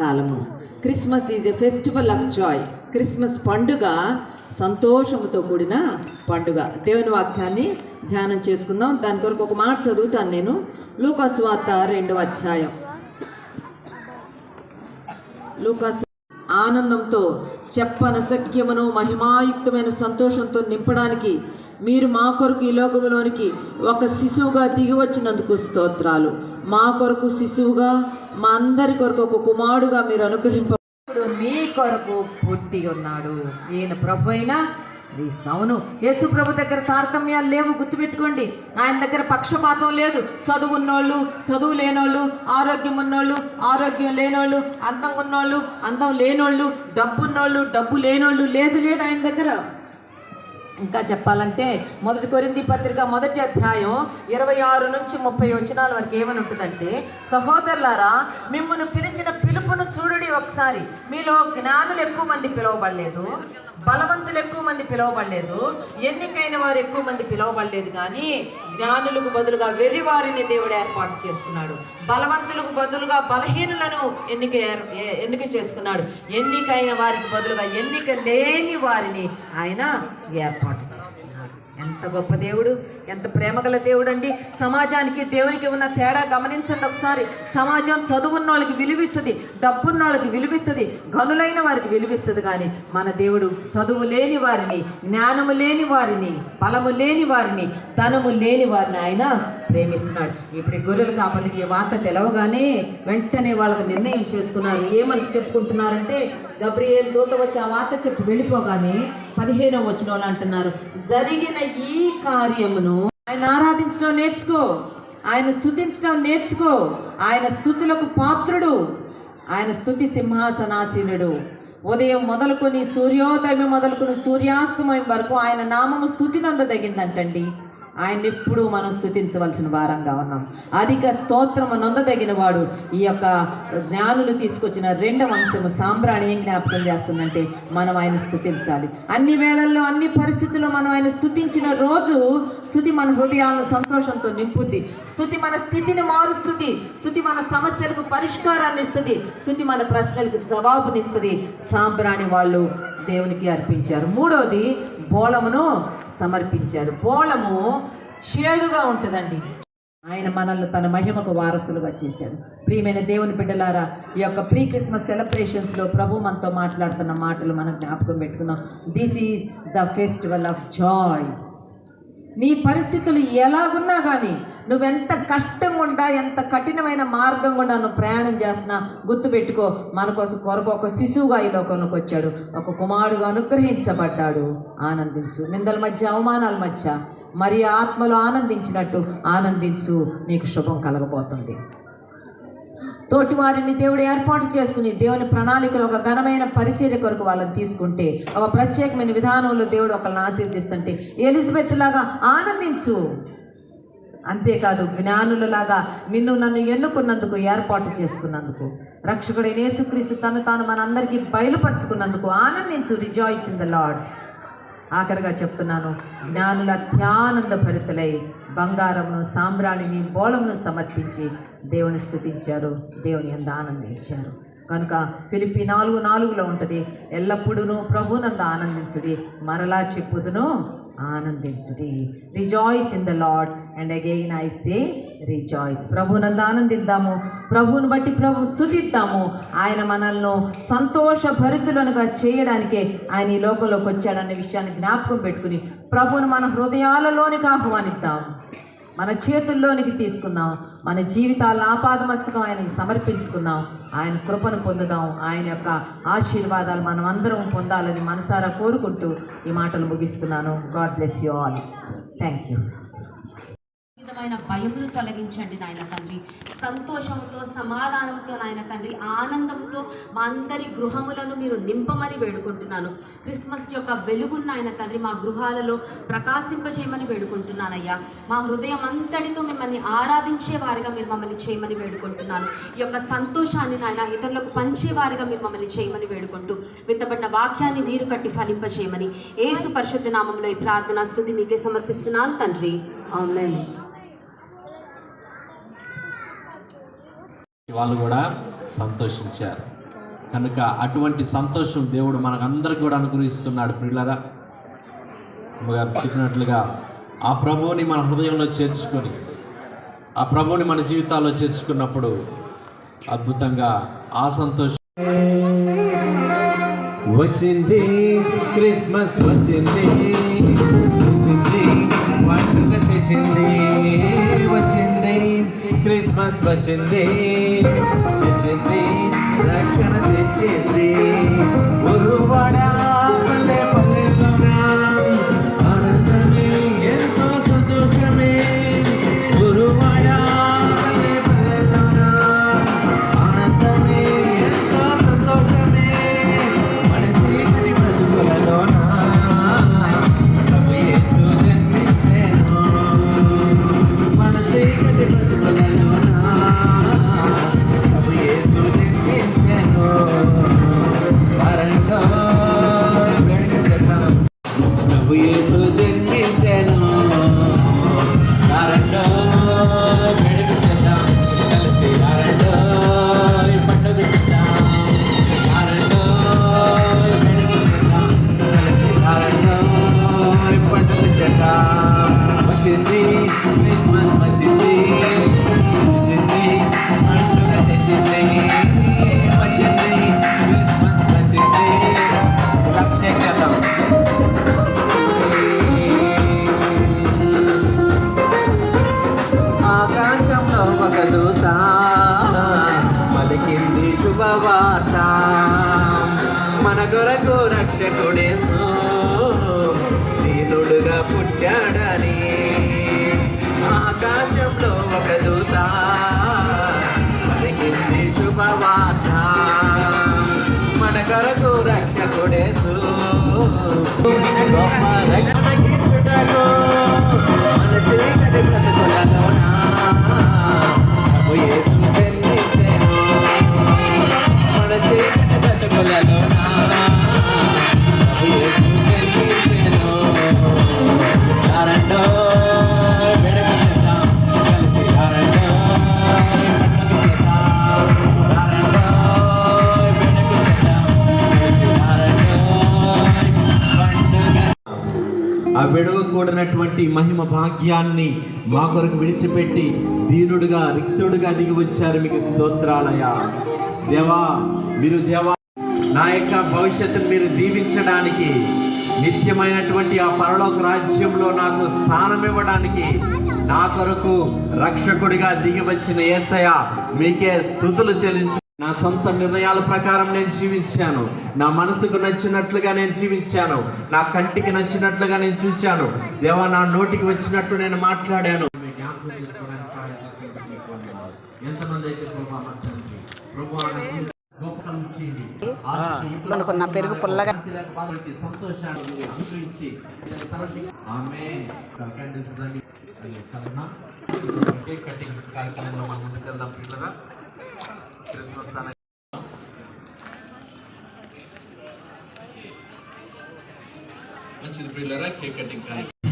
కాలము. Christmas is a festival of joy Christmas పండుగ సంతోషముతో కూడిన పండుగ. దేవుని వాక్యాన్ని ధ్యానం చేసుకుందాం. దాని కొరకు ఒక మాట చదువుతాను నేను. లూకాసువార్త రెండవ అధ్యాయం. లూకాసు ఆనందంతో చెప్పనసఖ్యమును మహిమాయుక్తమైన సంతోషంతో నింపడానికి మీరు మా కొరకు ఈ లోకంలోనికి ఒక శిశువుగా దిగి వచ్చినందుకు స్తోత్రాలు. మా కొరకు శిశువుగా మా అందరి కొరకు ఒక కుమారుడుగా మీరు అనుగ్రహింప మీ కొరకు పుట్టి ఉన్నాడు. ఈయన ప్రభు అయినా క్రీస్తు. అవును యేసు ప్రభు దగ్గర తారతమ్యాలు లేవు గుర్తుపెట్టుకోండి. ఆయన దగ్గర పక్షపాతం లేదు. చదువు ఉన్నోళ్ళు చదువు లేనోళ్ళు ఆరోగ్యం ఉన్నోళ్ళు ఆరోగ్యం లేనోళ్ళు అందం ఉన్నోళ్ళు అందం లేనోళ్ళు డబ్బు ఉన్నోళ్ళు డబ్బు లేనోళ్ళు లేదు లేదు ఆయన దగ్గర. ఇంకా చెప్పాలంటే మొదటి కొరింది పత్రిక మొదటి అధ్యాయం ఇరవై ఆరు నుంచి ముప్పై వచనాల వరకు ఏమని ఉంటుందంటే సహోదరులారా మిమ్మల్ని పిలిచిన పిలుపును చూడుడి ఒకసారి. మీలో జ్ఞానులు ఎక్కువ మంది పిలువబడలేదు బలవంతులు ఎక్కువ మంది పిలువబడలేదు ఎన్నికైన వారు ఎక్కువ మంది పిలువబడలేదు కానీ జ్ఞానులకు బదులుగా వెర్రి వారిని దేవుడు ఏర్పాటు చేసుకున్నాడు. బలవంతులకు బదులుగా బలహీనులను ఎన్నిక ఎన్నిక చేసుకున్నాడు. ఎన్నికైన వారికి బదులుగా ఎన్నిక లేని వారిని ఆయన ఏర్పాటు చేసుకున్నాడు ఎంత గొప్ప దేవుడు ఎంత ప్రేమగల దేవుడు అండి సమాజానికి దేవునికి ఉన్న తేడా గమనించండి ఒకసారి. సమాజం చదువున్న వాళ్ళకి విలువిస్తుంది డబ్బున్న వాళ్ళకి విలువిస్తుంది గనులైన వారికి విలువిస్తుంది కానీ మన దేవుడు చదువు లేని వారిని జ్ఞానము లేని వారిని బలము లేని వారిని ధనము లేని వారిని ఆయన ప్రేమిస్తున్నాడు. ఇప్పుడు గొర్రెల కాపలికి ఈ వార్త తెలవగానే వెంటనే వాళ్ళకి నిర్ణయం చేసుకున్నారు. ఏమని చెప్పుకుంటున్నారంటే గబ్రియేల్ దూత వచ్చి ఆ వార్త చెప్పు వెళ్ళిపోగానే పదిహేనో వచ్చిన వాళ్ళు అంటున్నారు జరిగిన ఈ కార్యమును ఆయన ఆరాధించడం నేర్చుకో. ఆయన స్థుతించడం నేర్చుకో. ఆయన స్థుతులకు పాత్రుడు. ఆయన స్థుతి సింహాసనాసీనుడు. ఉదయం మొదలుకొని సూర్యోదయం మొదలుకొని సూర్యాస్తమయం వరకు ఆయన నామము స్థుతి నొందదగిందంటండి ఆయన ఎప్పుడు మనం స్థుతించవలసిన వారంగా ఉన్నాం. అధిక స్తోత్రము నొందదగిన వాడు ఈ యొక్క జ్ఞానులు తీసుకొచ్చిన రెండవ అంశము సాంబ్రాణి ఏం జ్ఞాపకం చేస్తుందంటే మనం ఆయన స్థుతించాలి అన్ని వేళల్లో అన్ని పరిస్థితుల్లో మనం ఆయన స్థుతించిన రోజు స్థుతి మన హృదయాలను సంతోషంతో నింపుద్ది. స్థుతి మన స్థితిని మారుస్తుంది. స్థుతి మన సమస్యలకు పరిష్కారాన్ని ఇస్తుంది. స్థుతి మన ప్రశ్నలకు జవాబునిస్తుంది. సాంబ్రాణి వాళ్ళు దేవునికి అర్పించారు. మూడవది బోళమును సమర్పించారు. బోళము చేదుగా ఉంటుందండి. ఆయన మనల్ని తన మహిమకు వారసులుగా చేశాడు. ప్రియమైన దేవుని బిడ్డలారా ఈ యొక్క ప్రీ క్రిస్మస్ సెలబ్రేషన్స్లో ప్రభు మనతో మాట్లాడుతున్న మాటలు మనం జ్ఞాపకం పెట్టుకుందాం. This is the festival of joy నీ పరిస్థితులు ఎలాగున్నా కానీ నువ్వెంత కష్టం గుండా ఎంత కఠినమైన మార్గం గుండా నువ్వు ప్రయాణం చేస్తున్నా గుర్తుపెట్టుకో మన కోసం కొరకు ఒక శిశువుగా ఈ లోకంలోకి వచ్చాడు ఒక కుమారుడుగా అనుగ్రహించబడ్డాడు. ఆనందించు. నిందల మధ్య అవమానాల మధ్య మరి ఆత్మలో ఆనందించినట్టు ఆనందించు. నీకు శుభం కలగబోతుంది. తోటి వారిని దేవుడు ఏర్పాటు చేసుకుని దేవుని ప్రణాళికలో ఒక ఘనమైన పరిచర్య కొరకు వాళ్ళని తీసుకుంటే ఒక ప్రత్యేకమైన విధానంలో దేవుడు ఒకళ్ళని ఆశీర్దిస్తుంటే ఎలిజబెత్ లాగా ఆనందించు. అంతేకాదు జ్ఞానులలాగా నిన్ను నన్ను ఎన్నుకున్నందుకు ఏర్పాటు చేసుకున్నందుకు రక్షకుడైన యేసుక్రీస్తు తను తాను మనందరికీ బయలుపరుచుకున్నందుకు ఆనందించు రిజాయిస్ ఇన్ ద లాడ్ ఆఖరిగా చెప్తున్నాను జ్ఞానుల అత్యానంద భరితులై బంగారమును సాంబ్రాణిని బోళమును సమర్పించి దేవుని స్థుతించారు దేవుని అంద ఆనందించారు. కనుక ఫిలిపి నాలుగు నాలుగులో ఉంటుంది ఎల్లప్పుడూ ప్రభునంద ఆనందించుడి మరలా చెప్పుదును. ఆనందించుడి. Rejoice in the Lord and again I say rejoice ప్రభునందు ఆనందిద్దాము. ప్రభువుని బట్టి ప్రభు స్థుతిద్దాము ఆయన మనల్ని సంతోష భరితులనుగా చేయడానికే ఆయన ఈ లోకంలోకి వచ్చాడన్న విషయాన్ని జ్ఞాపకం పెట్టుకుని ప్రభువును మన హృదయాలలోనికి ఆహ్వానిద్దాం. మన చేతుల్లోనికి తీసుకుందాం. మన జీవితాలను ఆపాదమస్తకం ఆయనకి సమర్పించుకుందాం. ఆయన కృపను పొందుదాం. ఆయన యొక్క ఆశీర్వాదాలు మనం అందరం పొందాలని మనసారా కోరుకుంటూ ఈ మాటలు ముగిస్తున్నాను. God bless you all thank you విధమైన భయమును తొలగించండి నాయన తండ్రి. సంతోషంతో సమాధానంతో నాయన తండ్రి ఆనందంతో మా అందరి గృహములను మీరు నింపమని వేడుకుంటున్నాను. క్రిస్మస్ యొక్క వెలుగున్న ఆయన తండ్రి మా గృహాలలో ప్రకాశింపచేయమని వేడుకుంటున్నానయ్యా. మా హృదయం అంతటితో మిమ్మల్ని ఆరాధించే వారిగా మీరు మమ్మల్ని చేయమని వేడుకుంటున్నాను. ఈ యొక్క సంతోషాన్ని నాయన ఇతరులకు పంచేవారిగా మీరు మమ్మల్ని చేయమని వేడుకుంటూ విత్తబడిన వాక్యాన్ని నీరు కట్టి ఫలింపచేయమని ఏసు పరిశుద్ధ నామంలో ఈ ప్రార్థన స్థుతి మీకే సమర్పిస్తున్నాను తండ్రి. ఆమెన్. వాళ్ళు కూడా సంతోషించారు. కనుక అటువంటి సంతోషం దేవుడు మనకందరికి కూడా అనుగ్రహిస్తున్నాడు ప్రియులరా. గారు చెప్పినట్లుగా ఆ ప్రభువుని మన హృదయంలో చేర్చుకొని ఆ ప్రభువుని మన జీవితాల్లో చేర్చుకున్నప్పుడు అద్భుతంగా ఆ సంతోషం వచ్చింది క్రిస్మస్ వచ్చింది వచ్చింది పండుగ తెచ్చింది వచ్చింది. క్రిస్మస్ వచ్చింది తెచ్చింది రక్షణ తెచ్చింది. ఉరువాడా పల్లె పల్లెలోనా విడవకూడనటువంటి కూడినటువంటి మహిమ భాగ్యాన్ని మా కొరకు విడిచిపెట్టి దీనుడుగా రిక్తుడుగా దిగి వచ్చారు మీకు స్తోత్రాలయ దేవా మీరు దేవా నా యొక్క భవిష్యత్తును మీరు దీవించడానికి నిత్యమైనటువంటి ఆ పరలోక రాజ్యంలో నాకు స్థానం ఇవ్వడానికి నా కొరకు రక్షకుడిగా దిగి వచ్చిన యేసయ్య మీకే స్థుతులు చెల్లించు నా సొంత నిర్ణయాల ప్రకారం నేను జీవించాను. నా మనసుకు నచ్చినట్లుగా నేను జీవించాను. నా కంటికి నచ్చినట్లుగా నేను చూశాను. దేవా నా నోటికి వచ్చినట్టు నేను మాట్లాడాను. కొనుక్కున్న పెరుగు పుల్లగా. సంతోషాన్ని క్రిస్మస్ అనే మంచిది పిల్లరా? కేక్ కటింగ్ కార్యక్రమం